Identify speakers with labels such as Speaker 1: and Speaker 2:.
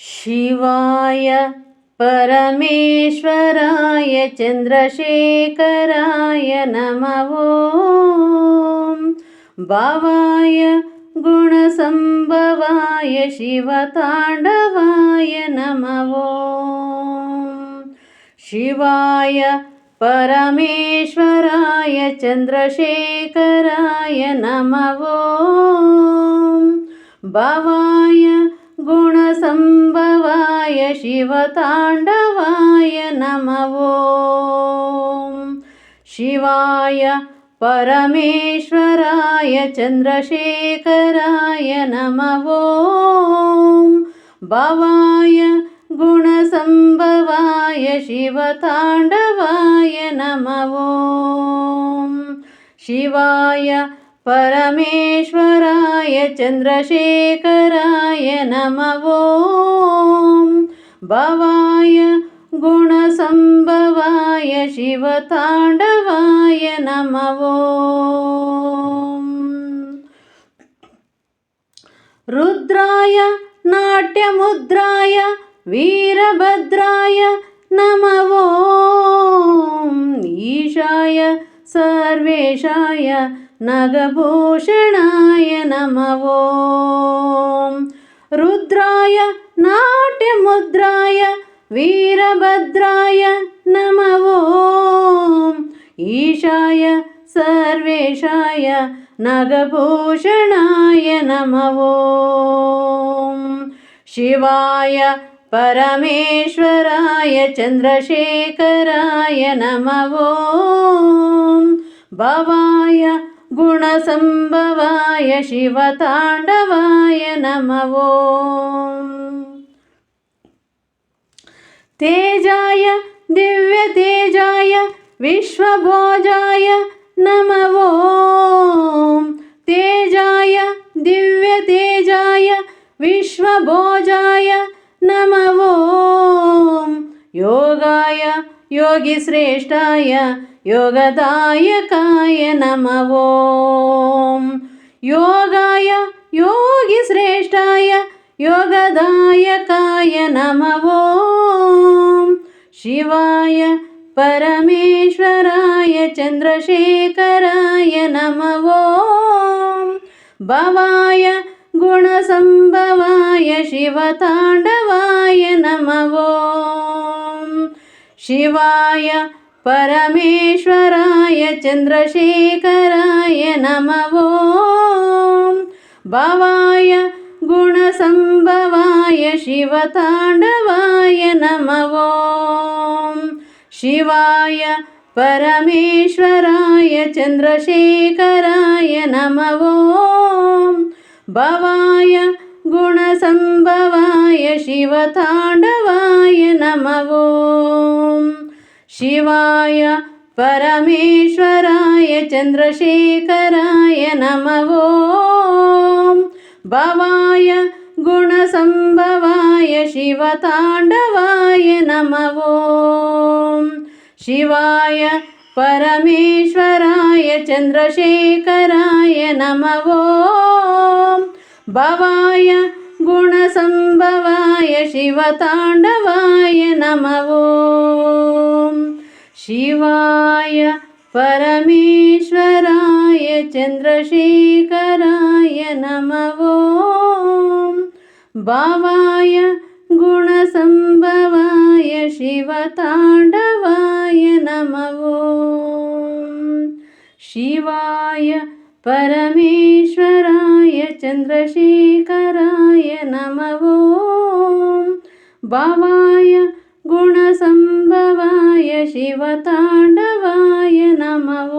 Speaker 1: शिवाय परमेश्वराय चन्द्रशेखराय नमः। भावाय गुणसम्भवाय शिवताण्डवाय नमः। शिवाय परमेश्वराय चन्द्रशेखराय नमः। भवाय गुणसम्भवाय शिवताण्डवाय नमः शिवाय परमेश्वराय चन्द्रशेखराय नमः भवाय गुणसम्भवाय शिवताण्डवाय नमः शिवाय परमेश्वराय चन्द्रशेखराय नमः भवाय गुणसम्भवाय शिवताण्डवाय नमः रुद्राय नाट्यमुद्राय वीरभद्राय नमः ॐ। ईशाय सर्वेशाय नगभूषणाय नमः ॐ रुद्राय नाट्यमुद्राय वीरभद्राय नमः ॐ ईशाय सर्वेशाय नगभूषणाय नमः ॐ शिवाय परमेश्वराय चन्द्रशेखराय नमः ॐ भवाय गुणसम्भवाय शिवताण्डवाय नमः ॐ तेजाय दिव्यतेजाय विश्वभोजाय नमः ॐ तेजाय दिव्यतेजाय विश्वभोजाय नमः ॐ योगाय योगिश्रेष्ठाय योगदायकाय नमः योगाय योगिश्रेष्ठाय योगदायकाय नमः शिवाय परमेश्वराय चन्द्रशेखराय नमः ॐ भवाय गुणसम्भवाय शिवताण्डवाय नमः ॐ शिवाय परमेश्वराय चन्द्रशेखराय नमः। भवाय गुणसम्भवाय शिवताण्डवाय नमः। शिवाय परमेश्वराय चन्द्रशेखराय नमः। भवाय गुणसम्भवाय शिवताण्डवाय नमः। ॐ शिवाय परमेश्वराय चन्द्रशेखराय नमः भवाय गुणसम्भवाय शिवताण्डवाय नमः शिवाय परमेश्वराय चन्द्रशेखराय नमः भवाय गुणसम्भवाय शिवताण्डवाय नमः ॐ शिवाय परमेश्वराय चन्द्रशेखराय नमः। भावाय गुणसम्भवाय शिवताण्डवाय नमः। शिवाय परमेश्वराय चन्द्रशेखराय नमः। भावाय गुणसम्भवाय शिवताण्डवाय नमः